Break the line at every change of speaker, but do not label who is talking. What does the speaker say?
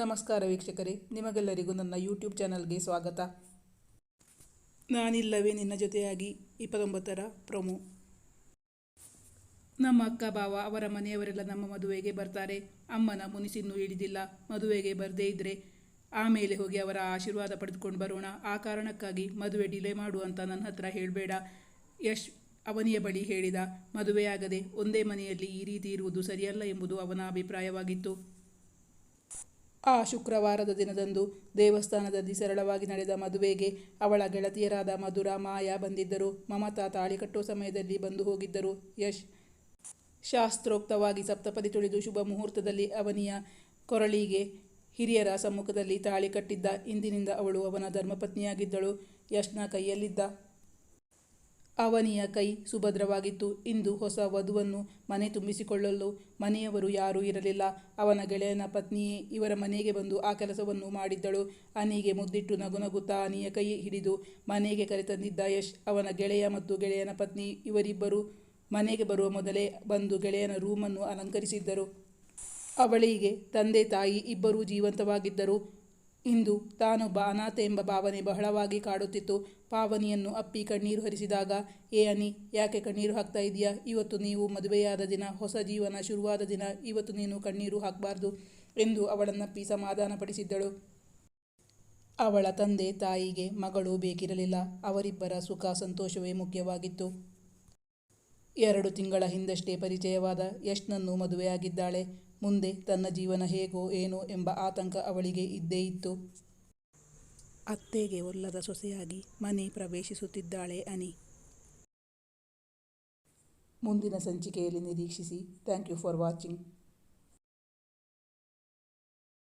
ನಮಸ್ಕಾರ ವೀಕ್ಷಕರೇ, ನಿಮಗೆಲ್ಲರಿಗೂ ನನ್ನ ಯೂಟ್ಯೂಬ್ ಚಾನಲ್ಗೆ ಸ್ವಾಗತ. ನಾನಿಲ್ಲವೇ ನಿನ್ನ ಜೊತೆಯಾಗಿ, ಇಪ್ಪತ್ತೊಂಬತ್ತರ ಪ್ರೊಮೋ. ನಮ್ಮ ಅಕ್ಕ ಭಾವ ಅವರ ಮನೆಯವರೆಲ್ಲ ನಮ್ಮ ಮದುವೆಗೆ ಬರ್ತಾರೆ. ಅಮ್ಮನ ಮುನಿಸಿನ್ನೂ ಇಳಿದಿಲ್ಲ, ಮದುವೆಗೆ ಬರದೇ ಇದ್ದರೆ ಆಮೇಲೆ ಹೋಗಿ ಅವರ ಆಶೀರ್ವಾದ ಪಡೆದುಕೊಂಡು ಬರೋಣ. ಆ ಕಾರಣಕ್ಕಾಗಿ ಮದುವೆ ಡಿಲೇ ಮಾಡು ಅಂತ ನನ್ನ ಹತ್ರ ಹೇಳಬೇಡ. ಯಶ್ ಅವನಿಯ ಬಳಿ ಹೇಳಿದ, ಮದುವೆಯಾಗದೆ ಒಂದೇ ಮನೆಯಲ್ಲಿ ಈ ರೀತಿ ಇರುವುದು ಸರಿಯಲ್ಲ ಎಂಬುದು ಅವನ ಅಭಿಪ್ರಾಯವಾಗಿತ್ತು. ಆ ಶುಕ್ರವಾರದ ದಿನದಂದು ದೇವಸ್ಥಾನದಲ್ಲಿ ಸರಳವಾಗಿ ನಡೆದ ಮದುವೆಗೆ ಅವಳ ಗೆಳತಿಯರಾದ ಮಧುರ ಮಾಯಾ ಬಂದಿದ್ದರು. ಮಮತಾ ತಾಳಿ ಕಟ್ಟುವ ಸಮಯದಲ್ಲಿ ಬಂದು ಹೋಗಿದ್ದರು. ಯಶ್ ಶಾಸ್ತ್ರೋಕ್ತವಾಗಿ ಸಪ್ತಪದಿ ತುಳಿದು ಶುಭ ಮುಹೂರ್ತದಲ್ಲಿ ಅವನಿಯ ಕೊರಳಿಗೆ ಹಿರಿಯರ ಸಮ್ಮುಖದಲ್ಲಿ ತಾಳಿ ಕಟ್ಟಿದ್ದ. ಇಂದಿನಿಂದ ಅವಳು ಅವನ ಧರ್ಮಪತ್ನಿಯಾಗಿದ್ದಳು. ಯಶ್ನ ಕೈಯಲ್ಲಿದ್ದ ಅವನಿಯ ಕೈ ಸುಭದ್ರವಾಗಿತ್ತು. ಇಂದು ಹೊಸ ವಧುವನ್ನು ಮನೆ ತುಂಬಿಸಿಕೊಳ್ಳಲು ಮನೆಯವರು ಯಾರೂ ಇರಲಿಲ್ಲ. ಅವನ ಗೆಳೆಯನ ಪತ್ನಿಯೇ ಇವರ ಮನೆಗೆ ಬಂದು ಆ ಕೆಲಸವನ್ನು ಮಾಡಿದ್ದಳು. ಅನಿಗೆ ಮುದ್ದಿಟ್ಟು ನಗುನಗುತ್ತಾ ಅನಿಯ ಕೈ ಹಿಡಿದು ಮನೆಗೆ ಕರೆತಂದಿದ್ದ ಯಶ್, ಅವನ ಗೆಳೆಯ ಮತ್ತು ಗೆಳೆಯನ ಪತ್ನಿ ಇವರಿಬ್ಬರು ಮನೆಗೆ ಬರುವ ಮೊದಲೇ ಬಂದು ಗೆಳೆಯನ ರೂಮನ್ನು ಅಲಂಕರಿಸಿದ್ದರು. ಅವಳಿಗೆ ತಂದೆ ತಾಯಿ ಇಬ್ಬರೂ ಜೀವಂತವಾಗಿದ್ದರು. ಇಂದು ತಾನೊಬ್ಬ ಅನಾಥ ಎಂಬ ಭಾವನೆ ಬಹಳವಾಗಿ ಕಾಡುತ್ತಿತ್ತು. ಪಾವನಿಯನ್ನು ಅಪ್ಪಿ ಕಣ್ಣೀರು ಹರಿಸಿದಾಗ, ಏ ಅನಿ, ಯಾಕೆ ಕಣ್ಣೀರು ಹಾಕ್ತಾ ಇದೆಯಾ ಇವತ್ತು ನೀವು ಮದುವೆಯಾದ ದಿನ, ಹೊಸ ಜೀವನ ಶುರುವಾದ ದಿನ, ಇವತ್ತು ನೀನು ಕಣ್ಣೀರು ಹಾಕಬಾರ್ದು ಎಂದು ಅವಳನ್ನಪ್ಪಿ ಸಮಾಧಾನಪಡಿಸಿದ್ದಳು. ಅವಳ ತಂದೆ ತಾಯಿಗೆ ಮಗಳು ಬೇಕಿರಲಿಲ್ಲ. ಅವರಿಬ್ಬರ ಸುಖ ಸಂತೋಷವೇ ಮುಖ್ಯವಾಗಿತ್ತು. ಎರಡು ತಿಂಗಳ ಹಿಂದಷ್ಟೇ ಪರಿಚಯವಾದ ಯಶ್ನನ್ನು ಮದುವೆಯಾಗಿದ್ದಾಳೆ. ಮುಂದೆ ತನ್ನ ಜೀವನ ಹೇಗೋ ಏನೋ ಎಂಬ ಆತಂಕ ಅವಳಿಗೆ ಇದ್ದೇ ಇತ್ತು. ಅತ್ತೆಗೆ ಒಲ್ಲದ ಸೊಸೆಯಾಗಿ ಮನೆ ಪ್ರವೇಶಿಸುತ್ತಿದ್ದಾಳೆ ಅನಿ. ಮುಂದಿನ ಸಂಚಿಕೆಯಲ್ಲಿ ನಿರೀಕ್ಷಿಸಿ. Thank you for watching